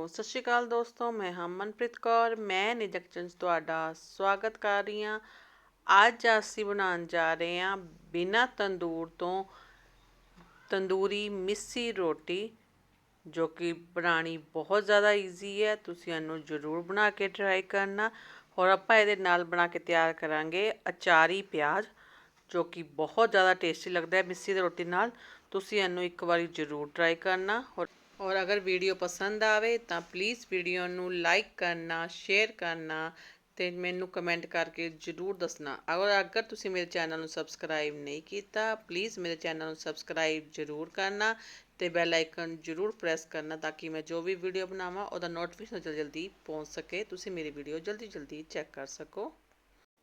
Hello ਸਤਿ ਸ਼੍ਰੀ ਅਕਾਲ ਦੋਸਤੋ, ਮੈਂ ਹਾਂ ਮਨਪ੍ਰੀਤ ਕੌਰ, ਮੈਂ ਨਿਜਕਚਨ ਚੰਜ ਤੁਹਾਡਾ ਸਵਾਗਤ ਕਰ ਰਹੀ ਹਾਂ। ਅੱਜ ਅਸੀਂ ਬਣਾਉਣ ਜਾ ਰਹੇ ਹਾਂ ਬਿਨਾਂ ਤੰਦੂਰ ਤੋਂ ਤੰਦੂਰੀ ਮਿੱਸੀ ਰੋਟੀ, ਜੋ ਕਿ ਬਣਾਉਣੀ ਬਹੁਤ ਜ਼ਿਆਦਾ ਈਜ਼ੀ ਹੈ। ਤੁਸੀਂ ਇਹਨੂੰ ਜ਼ਰੂਰ ਬਣਾ ਕੇ ਟਰਾਈ ਕਰਨਾ। ਹੋਰ ਆਪਾਂ ਇਹਦੇ ਨਾਲ ਬਣਾ ਕੇ ਤਿਆਰ ਕਰਾਂਗੇ ਅਚਾਰੀ ਪਿਆਜ਼, ਜੋ ਕਿ ਬਹੁਤ ਜ਼ਿਆਦਾ ਟੇਸਟੀ ਲੱਗਦਾ ਹੈ ਮਿੱਸੀ ਦੀ ਰੋਟੀ ਨਾਲ। ਤੁਸੀਂ ਇਹਨੂੰ ਇੱਕ ਵਾਰੀ ਜ਼ਰੂਰ ਟਰਾਈ ਕਰਨਾ। ਔਰ ਔਰ ਅਗਰ ਵੀਡੀਓ ਪਸੰਦ ਆਵੇ ਤਾਂ ਪਲੀਜ਼ ਵੀਡੀਓ ਨੂੰ ਲਾਈਕ ਕਰਨਾ ਸ਼ੇਅਰ ਕਰਨਾ ਤੇ ਮੈਨੂੰ ਕਮੈਂਟ ਕਰਕੇ ਜਰੂਰ ਦੱਸਣਾ। ਅਗਰ ਅਗਰ ਤੁਸੀਂ ਮੇਰੇ ਚੈਨਲ ਨੂੰ ਸਬਸਕ੍ਰਾਈਬ ਨਹੀਂ ਕੀਤਾ ਪਲੀਜ਼ ਮੇਰੇ ਚੈਨਲ ਨੂੰ ਸਬਸਕ੍ਰਾਈਬ ਜਰੂਰ ਕਰਨਾ ਤੇ ਬੈਲ ਆਈਕਨ ਜਰੂਰ ਪ੍ਰੈਸ ਕਰਨਾ ਤਾਂ ਕਿ ਮੈਂ ਜੋ ਵੀ ਵੀਡੀਓ ਬਣਾਵਾਂ, ਉਹਦਾ ਨੋਟੀਫਿਕੇਸ਼ਨ ਜਲਦੀ ਜਲਦੀ ਪਹੁੰਚ ਸਕੇ। ਤੁਸੀਂ ਮੇਰੀ ਵੀਡੀਓ ਜਲਦੀ ਜਲਦੀ ਚੈੱਕ ਕਰ ਸਕੋ।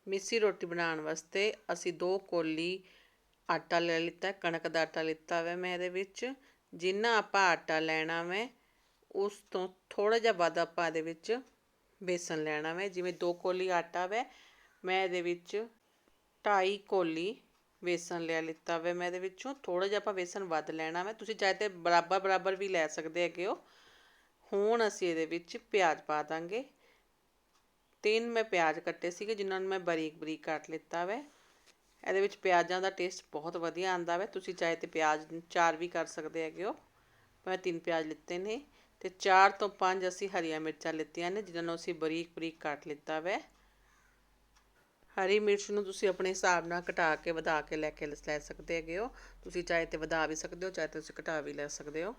ਮਿੱਸੀ ਰੋਟੀ ਬਣਾਉਣ ਵਾਸਤੇ ਅਸੀਂ ਦੋ ਕੋਲੀ ਆਟਾ ਲੈ ਲਿੱਤਾ, ਕਣਕ ਦਾ ਆਟਾ ਲਿੱਤਾ ਵਾ ਮੈਂ ਇਹਦੇ ਵਿੱਚ। ਜਿੰਨਾ ਆਪਾਂ ਆਟਾ ਲੈਣਾ ਵੈ, ਉਸ ਤੋਂ ਥੋੜ੍ਹਾ ਜਿਹਾ ਵੱਧ ਆਪਾਂ ਇਹਦੇ ਵਿੱਚ ਬੇਸਨ ਲੈਣਾ ਵੈ। ਜਿਵੇਂ 2 ਕੋਲੀ ਆਟਾ ਵੈ, ਮੈਂ ਇਹਦੇ ਵਿੱਚ ਢਾਈ ਕੋਲੀ ਬੇਸਨ ਲੈ ਲਿੱਤਾ ਵੈ। ਮੈਂ ਇਹਦੇ ਵਿੱਚੋਂ ਥੋੜ੍ਹਾ ਜਿਹਾ ਆਪਾਂ ਬੇਸਨ ਵੱਧ ਲੈਣਾ ਵੈ। ਤੁਸੀਂ ਚਾਹੇ ਤਾਂ ਬਰਾਬਰ ਬਰਾਬਰ ਵੀ ਲੈ ਸਕਦੇ ਹੈਗੇ ਹੋ। ਹੁਣ ਅਸੀਂ ਇਹਦੇ ਵਿੱਚ ਪਿਆਜ਼ ਪਾ ਦਾਂਗੇ। ਤਿੰਨ ਮੈਂ ਪਿਆਜ਼ ਕੱਟੇ ਸੀਗੇ, ਜਿਨ੍ਹਾਂ ਨੂੰ ਮੈਂ ਬਰੀਕ ਬਰੀਕ ਕੱਟ ਲਿੱਤਾ ਵੈ। ਇਹਦੇ ਵਿੱਚ ਪਿਆਜ਼ਾਂ ਦਾ ਟੇਸਟ ਬਹੁਤ ਵਧੀਆ ਆਂਦਾ ਵੇ। ਤੁਸੀਂ ਚਾਹੇ ਤੇ ਪਿਆਜ਼ ਚਾਰ ਵੀ ਕਰ ਸਕਦੇ ਹੈਗੇ ਹੋ। ਮੈਂ ਤਿੰਨ ਪਿਆਜ਼ ਲਿੱਤੇ ਨੇ ਤੇ ਚਾਰ ਤੋਂ ਪੰਜ ਅਸੀਂ ਹਰੀਆਂ ਮਿਰਚਾਂ ਲਿੱਤੀਆਂ ਨੇ ਜਿਨ੍ਹਾਂ ਨੂੰ ਅਸੀਂ ਬਰੀਕ ਬਰੀਕ ਕੱਟ ਲਿੱਤਾ ਵੇ। ਹਰੀ ਮਿਰਚ ਨੂੰ ਤੁਸੀਂ ਆਪਣੇ ਹਿਸਾਬ ਨਾਲ ਘਟਾ ਕੇ, ਵਧਾ ਕੇ ਲੈ ਕੇ ਲੈ ਸਕਦੇ ਹੈਗੇ ਹੋ। ਤੁਸੀਂ ਚਾਹੇ ਤੇ ਵਧਾ ਵੀ ਸਕਦੇ ਹੋ, ਚਾਹੇ ਤੁਸੀਂ ਘਟਾ ਵੀ ਲੈ ਸਕਦੇ ਹੋ।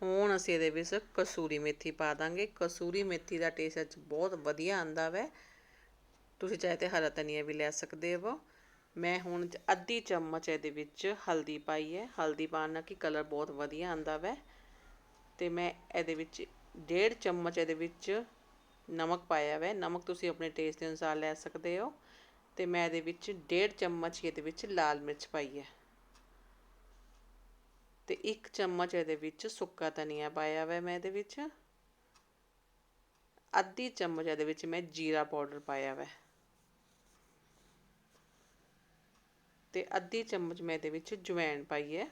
ਹੁਣ ਅਸੀਂ ਇਹਦੇ ਵਿੱਚ ਕਸੂਰੀ ਮੇਥੀ ਪਾ ਦਾਂਗੇ। ਕਸੂਰੀ ਮੇਥੀ ਦਾ ਟੇਸਟ ਬਹੁਤ ਵਧੀਆ ਆਂਦਾ ਵੈ। ਤੁਸੀਂ ਚਾਹੇ ਤੇ ਹਰਾ ਧਨੀਆ ਵੀ ਲੈ ਸਕਦੇ ਹੋ। ਮੈਂ ਹੁਣ ਅੱਧੀ ਚਮਚ ਇਹਦੇ ਵਿੱਚ ਹਲਦੀ ਪਾਈ ਹੈ। ਹਲਦੀ ਪਾਉਣ ਨਾਲ ਕਿ ਕਲਰ ਬਹੁਤ ਵਧੀਆ ਆਂਦਾ ਵੈ। ਤੇ ਮੈਂ ਇਹਦੇ ਵਿੱਚ ਡੇਢ ਚਮਚ ਇਹਦੇ ਵਿੱਚ ਨਮਕ ਪਾਇਆ ਵੈ। ਨਮਕ ਤੁਸੀਂ ਆਪਣੇ ਟੇਸਟ ਦੇ ਅਨੁਸਾਰ ਲੈ ਸਕਦੇ ਹੋ। ਤੇ ਮੈਂ ਇਹਦੇ ਵਿੱਚ ਡੇਢ ਚਮਚ ਇਹਦੇ ਵਿੱਚ ਲਾਲ ਮਿਰਚ ਪਾਈ ਹੈ। ਤੇ ਇੱਕ ਚਮਚ ਇਹਦੇ ਵਿੱਚ ਸੁੱਕਾ ਧਨੀਆ ਪਾਇਆ ਵੈ ਮੈਂ ਇਹਦੇ ਵਿੱਚ। ਅੱਧੀ ਚਮਚ ਇਹਦੇ ਵਿੱਚ ਮੈਂ ਜੀਰਾ ਪਾਊਡਰ ਪਾਇਆ ਵੈ। ਤੇ ਅੱਧੀ ਚਮਚ ਮੈਂ ਇਹਦੇ ਵਿੱਚ ਜਵੈਣ ਪਾਈ ਹੈ।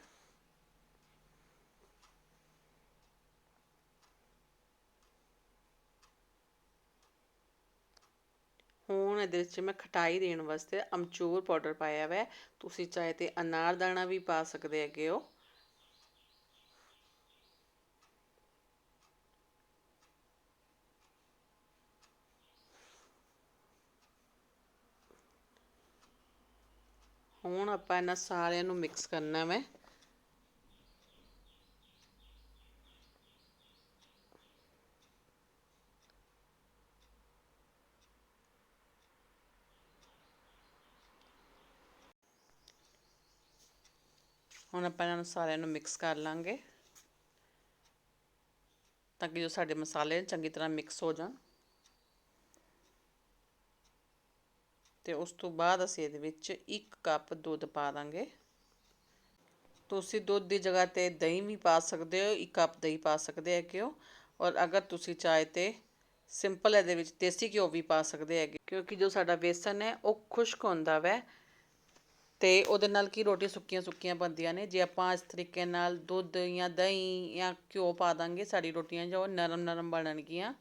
ਹੁਣ ਇਹਦੇ ਵਿੱਚ ਮੈਂ ਖਟਾਈ ਦੇਣ ਵਾਸਤੇ ਅਮਚੂਰ ਪਾਊਡਰ ਪਾਇਆ ਹੈ। ਤੁਸੀਂ ਚਾਹੇ ਤੇ ਅਨਾਰ ਦਾਣਾ ਵੀ ਪਾ ਸਕਦੇ ਹੈਗੇ ਹੋ। ਹੁਣ ਆਪਾਂ ਇਹਨਾਂ ਸਾਰਿਆਂ ਨੂੰ ਮਿਕਸ ਕਰਨਾ ਮੈਂ। ਹੁਣ ਆਪਾਂ ਇਹਨਾਂ ਨੂੰ ਸਾਰਿਆਂ ਨੂੰ ਮਿਕਸ ਕਰ ਲਾਂਗੇ। ਤਾਂ ਕਿ ਜੋ ਸਾਡੇ ਮਸਾਲੇ ਚੰਗੀ ਤਰ੍ਹਾਂ ਮਿਕਸ ਹੋ ਜਾਣ। ਤੇ ਉਸ ਤੋਂ ਬਾਅਦ ਅਸੀਂ ਇਹਦੇ ਵਿੱਚ 1 ਕੱਪ ਦੁੱਧ ਪਾ ਦਾਂਗੇ। ਤੁਸੀਂ ਦੁੱਧ ਦੀ ਜਗ੍ਹਾ ਤੇ ਦਹੀਂ ਵੀ ਪਾ ਸਕਦੇ ਹੋ 1 ਕੱਪ ਦਹੀਂ ਪਾ ਸਕਦੇ ਹੈ ਹੋ। ਔਰ ਅਗਰ ਤੁਸੀਂ ਚਾਹੇ ਤੇ ਸਿੰਪਲ ਇਹਦੇ ਵਿੱਚ ਦੇਸੀ ਘਿਓ ਵੀ ਪਾ ਸਕਦੇ ਹੈਗੇ। ਕਿਉਂਕਿ ਜੋ ਸਾਡਾ ਬੇਸਨ ਹੈ, ਉਹ ਖੁਸ਼ਕ ਹੁੰਦਾ ਵੈ। ਤੇ ਉਹਦੇ ਨਾਲ ਕੀ ਰੋਟੀ ਸੁੱਕੀਆਂ ਸੁੱਕੀਆਂ ਬਣਦੀਆਂ ਨੇ। ਜੇ ਆਪਾਂ ਇਸ ਤਰੀਕੇ ਨਾਲ ਦੁੱਧ ਜਾਂ ਦਹੀਂ ਜਾਂ ਘਿਓ ਪਾ ਦਾਂਗੇ, ਸਾਡੀ ਰੋਟੀਆਂ ਜੋ ਨਰਮ ਨਰਮ ਬਣਨਗੀਆਂ।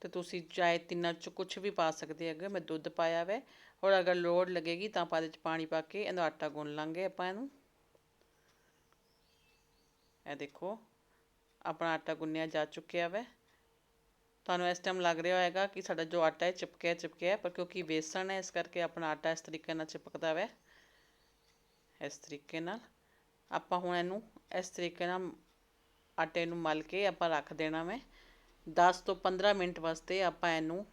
ਤੇ ਤੁਸੀਂ ਚਾਹੇ ਤਿੰਨਾਂ ਚ ਕੁਝ ਵੀ ਪਾ ਸਕਦੇ ਹੈਗੇ, ਮੈਂ ਦੁੱਧ ਪਾਇਆ ਵੈ। ਔਰ ਅਗਰ ਲੋੜ ਲੱਗੇਗੀ ਤਾਂ ਆਪਾਂ ਇਹਦੇ ਚ ਪਾਣੀ ਪਾ ਕੇ ਇਹਦਾ ਆਟਾ ਗੁੰਨ ਲਾਂਗੇ ਆਪਾਂ ਇਹਨੂੰ। ਇਹ ਦੇਖੋ, ਆਪਣਾ ਆਟਾ ਗੁੰਨਿਆ ਜਾ ਚੁੱਕਿਆ ਵੈ। ਤੁਹਾਨੂੰ ਇਸ ਟਾਈਮ ਲੱਗ ਰਿਹਾ ਹੋਏਗਾ ਕਿ ਸਾਡਾ ਜੋ ਆਟਾ ਹੈ ਚਿਪਕਿਆ ਚਿਪਕਿਆ ਪਰ ਕਿਉਂਕਿ ਵੇਸਣ ਹੈ, ਇਸ ਕਰਕੇ ਆਪਣਾ ਆਟਾ ਇਸ ਤਰੀਕੇ ਨਾਲ ਚਿਪਕਦਾ ਵੈ। ਇਸ ਤਰੀਕੇ ਨਾਲ ਆਪਾਂ ਹੁਣ ਇਹਨੂੰ ਇਸ ਤਰੀਕੇ ਨਾਲ ਆਟੇ ਨੂੰ ਮਲ ਕੇ ਆਪਾਂ ਰੱਖ ਦੇਣਾ ਵੈ। 10 ਤੋਂ 15 ਮਿੰਟ ਵਾਸਤੇ ਆਪਾਂ ਇਹਨੂੰ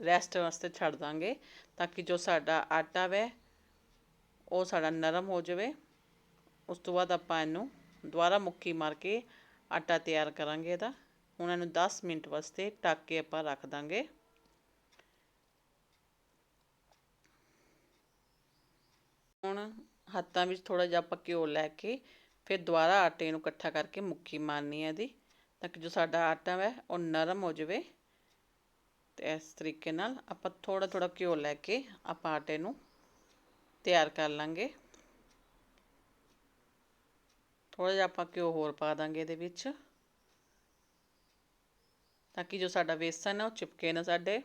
ਰੈਸਟ ਵਾਸਤੇ ਛੱਡ ਦਾਂਗੇ ਤਾਂ ਕਿ ਜੋ ਸਾਡਾ ਆਟਾ ਵੈ, ਉਹ ਸਾਡਾ ਨਰਮ ਹੋ ਜਾਵੇ। ਉਸ ਤੋਂ ਬਾਅਦ ਆਪਾਂ ਇਹਨੂੰ ਦੁਬਾਰਾ ਮੁੱਕੀ ਮਾਰ ਕੇ ਆਟਾ ਤਿਆਰ ਕਰਾਂਗੇ ਇਹਦਾ। ਹੁਣ ਇਹਨੂੰ 10 ਮਿੰਟ ਵਾਸਤੇ ਟੱਕ ਕੇ ਆਪਾਂ ਰੱਖ ਦਾਂਗੇ। ਹੁਣ ਹੱਥਾਂ ਵਿੱਚ ਥੋੜਾ ਜਿਹਾ ਆਪਾਂ ਘਿਓ ਲੈ ਕੇ ਫਿਰ ਦੁਬਾਰਾ ਆਟੇ ਨੂੰ ਇਕੱਠਾ ਕਰਕੇ ਮੁੱਕੀ ਮਾਰਨੀ ਹੈ ਇਹਦੀ। ਤਾਂ ਕਿ ਜੋ ਸਾਡਾ ਆਟਾ ਹੈ ਉਹ ਨਰਮ ਹੋ ਜਾਵੇ। ਤੇ ਇਸ ਤਰੀਕੇ ਨਾਲ ਆਪਾਂ ਥੋੜਾ ਥੋੜਾ ਘਿਓ ਲੈ ਕੇ ਆਪਾਂ ਆਟੇ ਨੂੰ ਤਿਆਰ ਕਰ ਲਾਂਗੇ। ਥੋੜਾ ਜਿਹਾ ਆਪਾਂ ਘਿਓ ਹੋਰ ਪਾ ਦਾਂਗੇ ਇਹਦੇ ਵਿੱਚ। ਤਾਂ ਕਿ ਜੋ ਸਾਡਾ ਵੇਸਣ ਹੈ ਉਹ ਚਿਪਕੇ ਨਾ ਸਾਡੇ।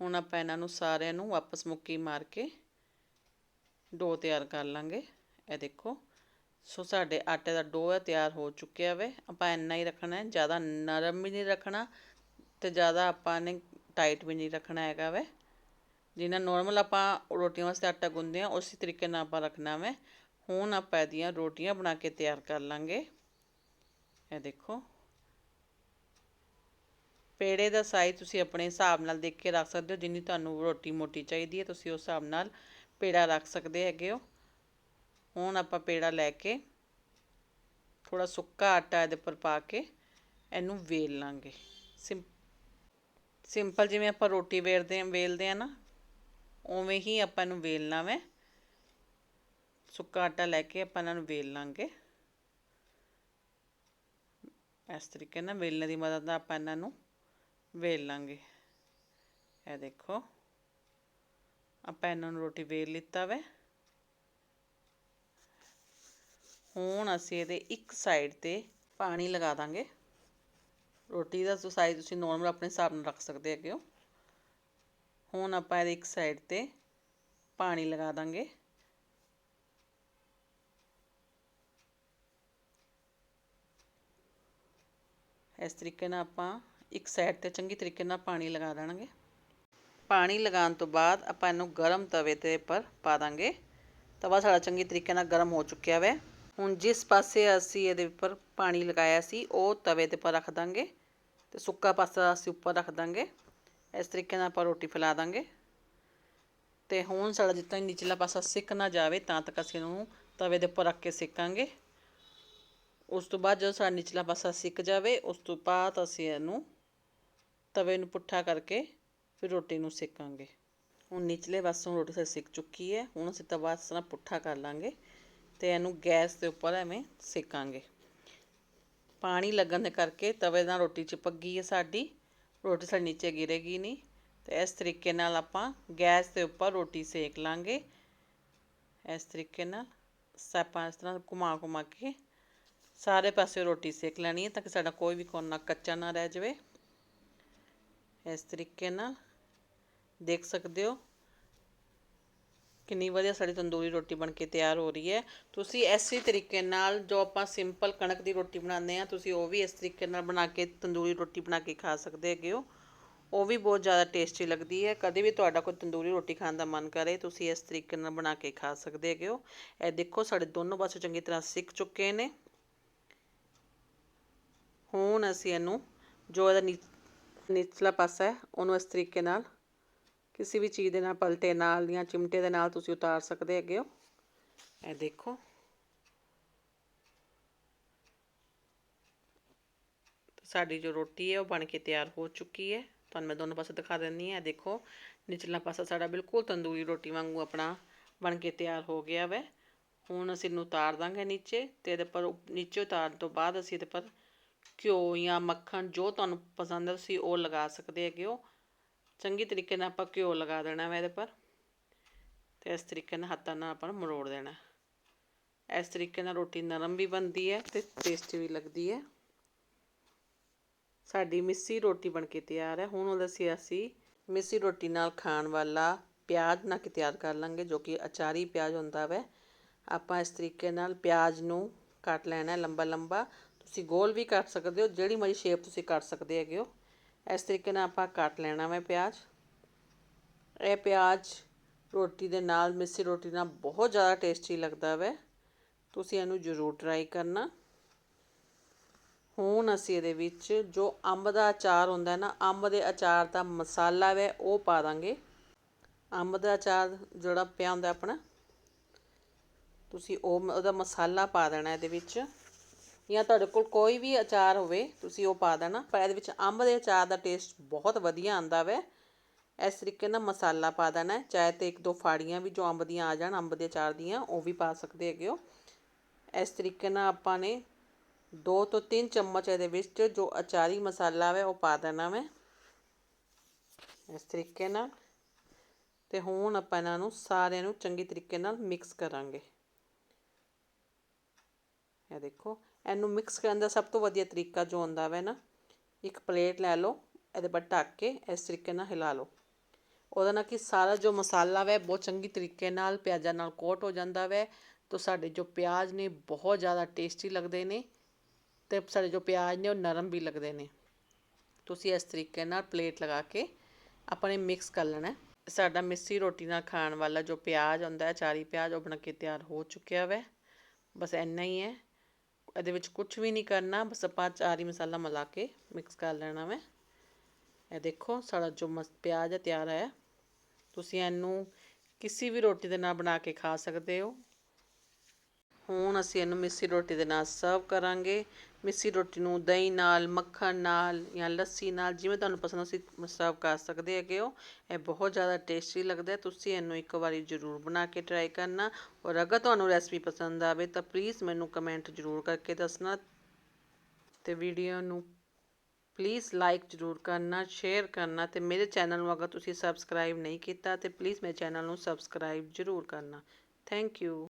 ਹੁਣ ਆਪਾਂ ਇਹਨਾਂ ਨੂੰ ਸਾਰਿਆਂ ਨੂੰ ਵਾਪਸ ਮੁੱਕੀ ਮਾਰ ਕੇ ਡੋ ਤਿਆਰ ਕਰ ਲਾਂਗੇ। ਇਹ ਦੇਖੋ। ਸੋ ਸਾਡੇ ਆਟੇ ਦਾ ਡੋ ਹੈ ਤਿਆਰ ਹੋ ਚੁੱਕਿਆ ਵੇ। ਆਪਾਂ ਇੰਨਾ ਹੀ ਰੱਖਣਾ ਹੈ, ਜ਼ਿਆਦਾ ਨਰਮ ਵੀ ਨਹੀਂ ਰੱਖਣਾ ਤੇ ਜ਼ਿਆਦਾ ਆਪਾਂ ਨੇ ਟਾਈਟ ਵੀ ਨਹੀਂ ਰੱਖਣਾ ਹੈਗਾ ਵੇ। ਜਿੰਨਾ ਨੋਰਮਲ ਆਪਾਂ ਰੋਟੀਆਂ ਵਾਸਤੇ ਆਟਾ ਗੁੰਨਦੇ ਆ ਉਸੇ ਤਰੀਕੇ ਨਾਲ ਆਪਾਂ ਰੱਖਣਾ ਵੇ। ਹੁਣ ਆਪਾਂ ਇਹਦੀਆਂ ਰੋਟੀਆਂ ਬਣਾ ਕੇ ਤਿਆਰ ਕਰ ਲਾਂਗੇ। ਇਹ ਦੇਖੋ। ਪੇੜੇ ਦਾ ਸਾਈਜ਼ ਤੁਸੀਂ ਆਪਣੇ ਹਿਸਾਬ ਨਾਲ ਦੇਖ ਕੇ ਰੱਖ ਸਕਦੇ ਹੋ। ਜਿੰਨੀ ਤੁਹਾਨੂੰ ਰੋਟੀ ਮੋਟੀ ਚਾਹੀਦੀ ਹੈ, ਤੁਸੀਂ ਉਸ ਹਿਸਾਬ ਨਾਲ ਪੇੜਾ ਰੱਖ ਸਕਦੇ ਹੈਗੇ ਹੋ। ਹੁਣ ਆਪਾਂ ਪੇੜਾ ਲੈ ਕੇ ਥੋੜਾ ਸੁੱਕਾ ਆਟਾ ਇਹਦੇ ਉੱਪਰ ਪਾ ਕੇ ਇਹਨੂੰ ਵੇਲ ਲਾਂਗੇ। ਸਿੰਪਲ ਜਿਵੇਂ ਆਪਾਂ ਰੋਟੀ ਵੇਲਦੇ ਆ ਵੇਲਦੇ ਆ ਨਾ, ਉਵੇਂ ਹੀ ਆਪਾਂ ਇਹਨੂੰ ਵੇਲਣਾ ਵੇ। ਸੁੱਕਾ ਆਟਾ ਲੈ ਕੇ ਆਪਾਂ ਇਹਨਾਂ ਨੂੰ ਵੇਲ ਲਾਂਗੇ। ਇਸ ਤਰੀਕੇ ਨਾਲ ਵੇਲਣੇ ਦੀ ਮਦਦ ਨਾਲ ਆਪਾਂ ਇਹਨਾਂ ਨੂੰ ਵੇਲ ਲਾਂਗੇ। ਇਹ ਦੇਖੋ, ਆਪਾਂ ਇਹਨਾਂ ਨੂੰ ਰੋਟੀ ਵੇਲ ਲਿੱਤਾ ਵੇ। ਹੁਣ ਅਸੀਂ ਇਹਦੇ ਇੱਕ ਸਾਈਡ ਤੇ ਪਾਣੀ ਲਗਾ ਦਾਂਗੇ। ਰੋਟੀ ਦਾ ਸਾਈਜ਼ ਤੁਸੀਂ ਨੋਰਮਲ ਆਪਣੇ ਹਿਸਾਬ ਨਾਲ ਰੱਖ ਸਕਦੇ ਹੈਗੇ ਹੋ। ਹੁਣ ਆਪਾਂ ਇਹਦੇ ਇੱਕ ਸਾਈਡ ਤੇ ਪਾਣੀ ਲਗਾ ਦਾਂਗੇ। ਇਸ ਤਰੀਕੇ ਨਾਲ ਆਪਾਂ ਇੱਕ ਸਾਈਡ ਤੇ ਚੰਗੀ ਤਰੀਕੇ ਨਾਲ ਪਾਣੀ ਲਗਾ ਦੇਣਗੇ। ਪਾਣੀ ਲਗਾਉਣ ਤੋਂ ਬਾਅਦ ਆਪਾਂ ਇਹਨੂੰ ਗਰਮ ਤਵੇ ਤੇ ਉੱਪਰ ਪਾ ਦਾਂਗੇ। ਤਵਾ ਸਾਡਾ ਚੰਗੀ ਤਰੀਕੇ ਨਾਲ ਗਰਮ ਹੋ ਚੁੱਕਿਆ ਵੈ। ਹੁਣ ਜਿਸ ਪਾਸੇ ਅਸੀਂ ਇਹਦੇ ਉੱਪਰ ਪਾਣੀ ਲਗਾਇਆ ਸੀ, ਉਹ ਤਵੇ ਦੇ ਉੱਪਰ ਰੱਖ ਦਾਂਗੇ ਤੇ ਸੁੱਕਾ ਪਾਸਾ ਅਸੀਂ ਉੱਪਰ ਰੱਖ ਦਾਂਗੇ। ਇਸ ਤਰੀਕੇ ਨਾਲ ਆਪਾਂ ਰੋਟੀ ਫੈਲਾ ਦਾਂਗੇ। ਤੇ ਹੁਣ ਸਾਡਾ ਜਿੱਦਾਂ ਨਿਚਲਾ ਪਾਸਾ ਸਿੱਕ ਨਾ ਜਾਵੇ, ਤਾਂ ਤੱਕ ਅਸੀਂ ਇਹਨੂੰ ਤਵੇ ਦੇ ਉੱਪਰ ਰੱਖ ਕੇ ਸੇਕਾਂਗੇ। ਉਸ ਤੋਂ ਬਾਅਦ ਜਦੋਂ ਸਾਡਾ ਨਿਚਲਾ ਪਾਸਾ ਸਿੱਕ ਜਾਵੇ, ਉਸ ਤੋਂ ਬਾਅਦ ਅਸੀਂ ਇਹਨੂੰ ਤਵੇ ਨੂੰ ਪੁੱਠਾ ਕਰਕੇ ਫਿਰ ਰੋਟੀ ਨੂੰ ਸੇਕਾਂਗੇ। ਹੁਣ ਨਿਚਲੇ ਪਾਸੋਂ ਰੋਟੀ ਸਾਡੀ ਸਿੱਕ ਚੁੱਕੀ ਹੈ। ਹੁਣ ਅਸੀਂ ਤਵਾ ਇਸ ਤਰ੍ਹਾਂ ਪੁੱਠਾ ਕਰ ਲਾਂਗੇ। ਤੇ ਇਹਨੂੰ ਗੈਸ ਦੇ ਉੱਪਰ ਐਵੇਂ ਸੇਕਾਂਗੇ। ਪਾਣੀ ਲੱਗਣ ਦੇ ਕਰਕੇ ਤਵੇ ਨਾਲ ਰੋਟੀ ਚਿਪਕ ਗਈ ਹੈ ਸਾਡੀ, ਰੋਟੀ ਸਾਡੇ ਨੀਚੇ ਗਿਰੇਗੀ ਨਹੀਂ। ਤੇ ਇਸ ਤਰੀਕੇ ਨਾਲ ਆਪਾਂ ਗੈਸ ਦੇ ਉੱਪਰ ਰੋਟੀ ਸੇਕ ਲਾਂਗੇ। ਇਸ ਤਰੀਕੇ ਨਾਲ ਸਾਪਾਂ ਇਸ ਤਰ੍ਹਾਂ ਘੁਮਾ ਘੁਮਾ ਕੇ ਸਾਰੇ ਪਾਸੇ ਰੋਟੀ ਸੇਕ ਲੈਣੀ ਹੈ ਤਾਂ ਕਿ ਸਾਡਾ ਕੋਈ ਵੀ ਕੋਨਾ ਕੱਚਾ ਨਾ ਰਹਿ ਜਾਵੇ। ਇਸ ਤਰੀਕੇ ਨਾਲ ਦੇਖ ਸਕਦੇ ਹੋ ਕਿੰਨੀ ਵਧੀਆ ਸਾਡੀ ਤੰਦੂਰੀ ਰੋਟੀ ਬਣ ਕੇ ਤਿਆਰ ਹੋ ਰਹੀ ਹੈ। ਤੁਸੀਂ ਐਸੀ ਤਰੀਕੇ ਨਾਲ ਜੋ ਆਪਾਂ ਸਿੰਪਲ ਕਣਕ ਦੀ ਰੋਟੀ ਬਣਾਉਂਦੇ ਆ ਤੁਸੀਂ ਉਹ ਵੀ ਇਸ ਤਰੀਕੇ ਨਾਲ ਬਣਾ ਕੇ ਤੰਦੂਰੀ ਰੋਟੀ ਬਣਾ ਕੇ ਖਾ ਸਕਦੇ ਹੈਗੇ ਹੋ। ਉਹ ਵੀ ਬਹੁਤ ਜ਼ਿਆਦਾ ਟੇਸਟੀ ਲੱਗਦੀ ਹੈ। ਕਦੇ ਵੀ ਤੁਹਾਡਾ ਕੋਈ ਤੰਦੂਰੀ ਰੋਟੀ ਖਾਣ ਦਾ ਮਨ ਕਰੇ, ਤੁਸੀਂ ਇਸ ਤਰੀਕੇ ਨਾਲ ਬਣਾ ਕੇ ਖਾ ਸਕਦੇ ਹੈਗੇ ਹੋ। ਇਹ ਦੇਖੋ, ਸਾਡੇ ਦੋਨੋਂ ਪਾਸੇ ਚੰਗੀ ਤਰ੍ਹਾਂ ਸਿੱਕ ਚੁੱਕੇ ਨੇ। ਹੁਣ ਅਸੀਂ ਇਹਨੂੰ ਜੋ ਇਹਦਾ ਨਿਚਲਾ ਪਾਸਾ ਹੈ, ਉਹਨੂੰ ਇਸ ਤਰੀਕੇ ਨਾਲ ਕਿਸੇ ਵੀ ਚੀਜ਼ ਦੇ ਨਾਲ, ਪਲਟੇ ਨਾਲ ਜਾਂ ਚਿਮਟੇ ਦੇ ਨਾਲ ਤੁਸੀਂ ਉਤਾਰ ਸਕਦੇ ਹੈਗੇ ਹੋ। ਇਹ ਦੇਖੋ। ਸਾਡੀ ਜੋ ਰੋਟੀ ਹੈ ਉਹ ਬਣ ਕੇ ਤਿਆਰ ਹੋ ਚੁੱਕੀ ਹੈ। ਤੁਹਾਨੂੰ ਮੈਂ ਦੋਨੋਂ ਪਾਸੇ ਦਿਖਾ ਦਿੰਦੀ ਹਾਂ। ਦੇਖੋ, ਨਿਚਲਾ ਪਾਸਾ ਸਾਡਾ ਬਿਲਕੁਲ ਤੰਦੂਰੀ ਰੋਟੀ ਵਾਂਗੂ ਆਪਣਾ ਬਣ ਕੇ ਤਿਆਰ ਹੋ ਗਿਆ ਵੈ। ਹੁਣ ਅਸੀਂ ਇਹਨੂੰ ਉਤਾਰ ਦਾਂਗੇ ਨੀਚੇ ਤੇ ਇਹਦੇ ਪਰ ਨੀਚੇ ਉਤਾਰਨ ਤੋਂ ਬਾਅਦ ਅਸੀਂ ਇਹਦੇ ਪਰ ਘਿਓ ਜਾਂ ਮੱਖਣ ਜੋ ਤੁਹਾਨੂੰ ਪਸੰਦ ਹੈ ਤੁਸੀਂ ਉਹ ਲਗਾ ਸਕਦੇ ਹੈਗੇ ਹੋ। ਚੰਗੀ ਤਰੀਕੇ ਨਾਲ ਆਪਾਂ ਘਿਓ ਲਗਾ ਦੇਣਾ ਵਾ ਇਹਦੇ ਪਰ ਤੇ ਇਸ ਤਰੀਕੇ ਨਾਲ ਹੱਥਾਂ ਨਾਲ ਆਪਾਂ ਮਰੋੜ ਦੇਣਾ। ਇਸ ਤਰੀਕੇ ਨਾਲ ਰੋਟੀ ਨਰਮ ਵੀ ਬਣਦੀ ਹੈ ਤੇ ਟੇਸਟੀ ਵੀ ਲੱਗਦੀ ਹੈ। ਸਾਡੀ ਮਿੱਸੀ ਰੋਟੀ ਬਣ ਕੇ ਤਿਆਰ ਹੈ। ਹੁਣ ਉਹਦਾ ਸੀ ਅਸੀਂ ਮਿੱਸੀ ਰੋਟੀ ਨਾਲ ਖਾਣ ਵਾਲਾ ਪਿਆਜ਼ ਨਾ ਕੇ ਤਿਆਰ ਕਰ ਲਾਂਗੇ ਜੋ ਕਿ ਅਚਾਰੀ ਪਿਆਜ਼ ਹੁੰਦਾ ਵੈ। ਆਪਾਂ ਇਸ ਤਰੀਕੇ ਨਾਲ ਪਿਆਜ਼ ਨੂੰ ਕੱਟ ਲੈਣਾ ਲੰਬਾ ਲੰਬਾ ਤੁਸੀਂ ਗੋਲ ਵੀ ਕੱਟ ਸਕਦੇ ਹੋ, ਜਿਹੜੀ ਮਰਜ਼ੀ ਸ਼ੇਪ ਤੁਸੀਂ ਕੱਟ ਸਕਦੇ ਹੈਗੇ ਹੋ। ਇਸ ਤਰੀਕੇ ਨਾਲ ਆਪਾਂ ਕੱਟ ਲੈਣਾ ਵਾ ਪਿਆਜ਼। ਇਹ ਪਿਆਜ਼ ਰੋਟੀ ਦੇ ਨਾਲ, ਮਿੱਸੀ ਰੋਟੀ ਨਾਲ ਬਹੁਤ ਜ਼ਿਆਦਾ ਟੇਸਟੀ ਲੱਗਦਾ ਵੈ। ਤੁਸੀਂ ਇਹਨੂੰ ਜ਼ਰੂਰ ਟਰਾਈ ਕਰਨਾ। ਹੁਣ ਅਸੀਂ ਇਹਦੇ ਵਿੱਚ ਜੋ ਅੰਬ ਦਾ ਅਚਾਰ ਹੁੰਦਾ ਨਾ, ਅੰਬ ਦੇ ਅਚਾਰ ਦਾ ਮਸਾਲਾ ਵੈ ਉਹ ਪਾ ਦਾਂਗੇ। ਅੰਬ ਦਾ ਅਚਾਰ ਜਿਹੜਾ ਪਿਆ ਹੁੰਦਾ ਆਪਣਾ, ਤੁਸੀਂ ਉਹ, ਉਹਦਾ ਮਸਾਲਾ ਪਾ ਦੇਣਾ ਇਹਦੇ ਵਿੱਚ। ਜਾਂ ਤੁਹਾਡੇ ਕੋਲ ਕੋਈ ਵੀ ਅਚਾਰ ਹੋਵੇ, ਤੁਸੀਂ ਉਹ ਪਾ ਦੇਣਾ। ਪਰ ਇਹਦੇ ਵਿੱਚ ਅੰਬ ਦੇ ਅਚਾਰ ਦਾ ਟੇਸਟ ਬਹੁਤ ਵਧੀਆ ਆਂਦਾ ਵੈ। ਇਸ ਤਰੀਕੇ ਨਾਲ ਮਸਾਲਾ ਪਾ ਦੇਣਾ ਚਾਹੇ ਤੇ ਇੱਕ ਦੋ ਫਾੜੀਆਂ ਵੀ ਜੋ ਅੰਬ ਦੀਆਂ ਆ ਜਾਣ, ਅੰਬ ਦੇ ਅਚਾਰ ਦੀਆਂ, ਉਹ ਵੀ ਪਾ ਸਕਦੇ ਹੈਗੇ ਹੋ। ਇਸ ਤਰੀਕੇ ਨਾਲ ਆਪਾਂ ਨੇ ਦੋ ਤੋਂ ਤਿੰਨ ਚਮਚ ਇਹਦੇ ਵਿੱਚ ਜੋ ਅਚਾਰੀ ਮਸਾਲਾ ਵੈ, ਉਹ ਪਾ ਦੇਣਾ ਮੈਂ ਇਸ ਤਰੀਕੇ ਨਾਲ। ਤੇ ਹੁਣ ਆਪਾਂ ਇਹਨਾਂ ਨੂੰ ਸਾਰਿਆਂ ਨੂੰ ਚੰਗੀ ਤਰੀਕੇ ਨਾਲ ਮਿਕਸ ਕਰਾਂਗੇ। ਇਹ ਦੇਖੋ ਇਹਨੂੰ ਮਿਕਸ ਕਰਨ ਦਾ ਸਭ ਤੋਂ ਵਧੀਆ ਤਰੀਕਾ ਜੋ ਆਉਂਦਾ ਵੈ ਨਾ, ਇੱਕ ਪਲੇਟ ਲੈ ਲਓ, ਇਹਦੇ ਪਰ ਢੱਕ ਕੇ ਇਸ ਤਰੀਕੇ ਨਾਲ ਹਿਲਾ ਲਓ। ਉਹਦਾ ਨਾਲ ਕਿ ਸਾਰਾ ਜੋ ਮਸਾਲਾ ਵੈ ਬਹੁਤ ਚੰਗੀ ਤਰੀਕੇ ਨਾਲ ਪਿਆਜ਼ਾਂ ਨਾਲ ਕੋਟ ਹੋ ਜਾਂਦਾ ਵੈ ਤਾਂ ਸਾਡੇ ਜੋ ਪਿਆਜ਼ ਨੇ, ਬਹੁਤ ਜ਼ਿਆਦਾ ਟੇਸਟੀ ਲੱਗਦੇ ਨੇ ਅਤੇ ਸਾਡੇ ਜੋ ਪਿਆਜ਼ ਨੇ, ਉਹ ਨਰਮ ਵੀ ਲੱਗਦੇ ਨੇ। ਤੁਸੀਂ ਇਸ ਤਰੀਕੇ ਨਾਲ ਪਲੇਟ ਲਗਾ ਕੇ ਆਪਣੇ ਮਿਕਸ ਕਰ ਲੈਣਾ। ਸਾਡਾ ਮਿੱਸੀ ਰੋਟੀ ਨਾਲ ਖਾਣ ਵਾਲਾ ਜੋ ਪਿਆਜ਼ ਹੁੰਦਾ ਹੈ ਚਾਰੀ ਪਿਆਜ਼ ਉਹ ਬਣ ਕੇ ਤਿਆਰ ਹੋ ਚੁੱਕਿਆ ਵੈ। ਬਸ ਇੰਨਾ ਹੀ ਹੈ। ਇਹਦੇ ਵਿੱਚ ਕੁਝ ਵੀ ਨਹੀਂ ਕਰਨਾ, ਬਸ ਆਪਾਂ ਚਾਰੀ ਮਸਾਲਾ ਮਿਲਾ ਕੇ ਮਿਕਸ ਕਰ ਲੈਣਾ ਵੈ। ਇਹ ਦੇਖੋ, ਸਾਡਾ ਜੋ ਮਸ, ਪਿਆਜ਼ ਹੈ ਤਿਆਰ ਹੈ ਤੁਸੀਂ ਇਹਨੂੰ ਕਿਸੇ ਵੀ ਰੋਟੀ ਦੇ ਨਾਲ ਬਣਾ ਕੇ ਖਾ ਸਕਦੇ ਹੋ। ਹੁਣ ਅਸੀਂ ਇਹਨੂੰ ਮਿੱਸੀ ਰੋਟੀ ਦੇ ਨਾਲ ਸਰਵ ਕਰਾਂਗੇ। ਮਿੱਸੀ ਰੋਟੀ ਨੂੰ ਦਹੀਂ ਨਾਲ, ਮੱਖਣ ਨਾਲ ਜਾਂ ਲੱਸੀ ਨਾਲ, ਜਿਵੇਂ ਤੁਹਾਨੂੰ ਪਸੰਦ ਅਸੀਂ ਸਰਵ ਕਰ ਸਕਦੇ ਹੈਗੇ ਹੋ। ਇਹ ਬਹੁਤ ਜ਼ਿਆਦਾ ਟੇਸਟੀ ਲੱਗਦਾ ਤੁਸੀਂ ਇਹਨੂੰ ਇੱਕ ਵਾਰੀ ਜ਼ਰੂਰ ਬਣਾ ਕੇ ਟਰਾਈ ਕਰਨਾ। ਔਰ ਅਗਰ ਤੁਹਾਨੂੰ ਰੈਸਪੀ ਪਸੰਦ ਆਵੇ ਤਾਂ ਪਲੀਜ਼ ਮੈਨੂੰ ਕਮੈਂਟ ਜ਼ਰੂਰ ਕਰਕੇ ਦੱਸਣਾ ਤੇ ਵੀਡੀਓ ਨੂੰ ਪਲੀਜ਼ ਲਾਈਕ ਜ਼ਰੂਰ ਕਰਨਾ ਸ਼ੇਅਰ ਕਰਨਾ ਤੇ ਮੇਰੇ ਚੈਨਲ ਨੂੰ ਅਗਰ ਤੁਸੀਂ ਸਬਸਕ੍ਰਾਈਬ ਨਹੀਂ ਕੀਤਾ ਤੇ ਪਲੀਜ਼ ਮੇਰੇ ਚੈਨਲ ਨੂੰ ਸਬਸਕ੍ਰਾਈਬ ਜ਼ਰੂਰ ਕਰਨਾ। Thank you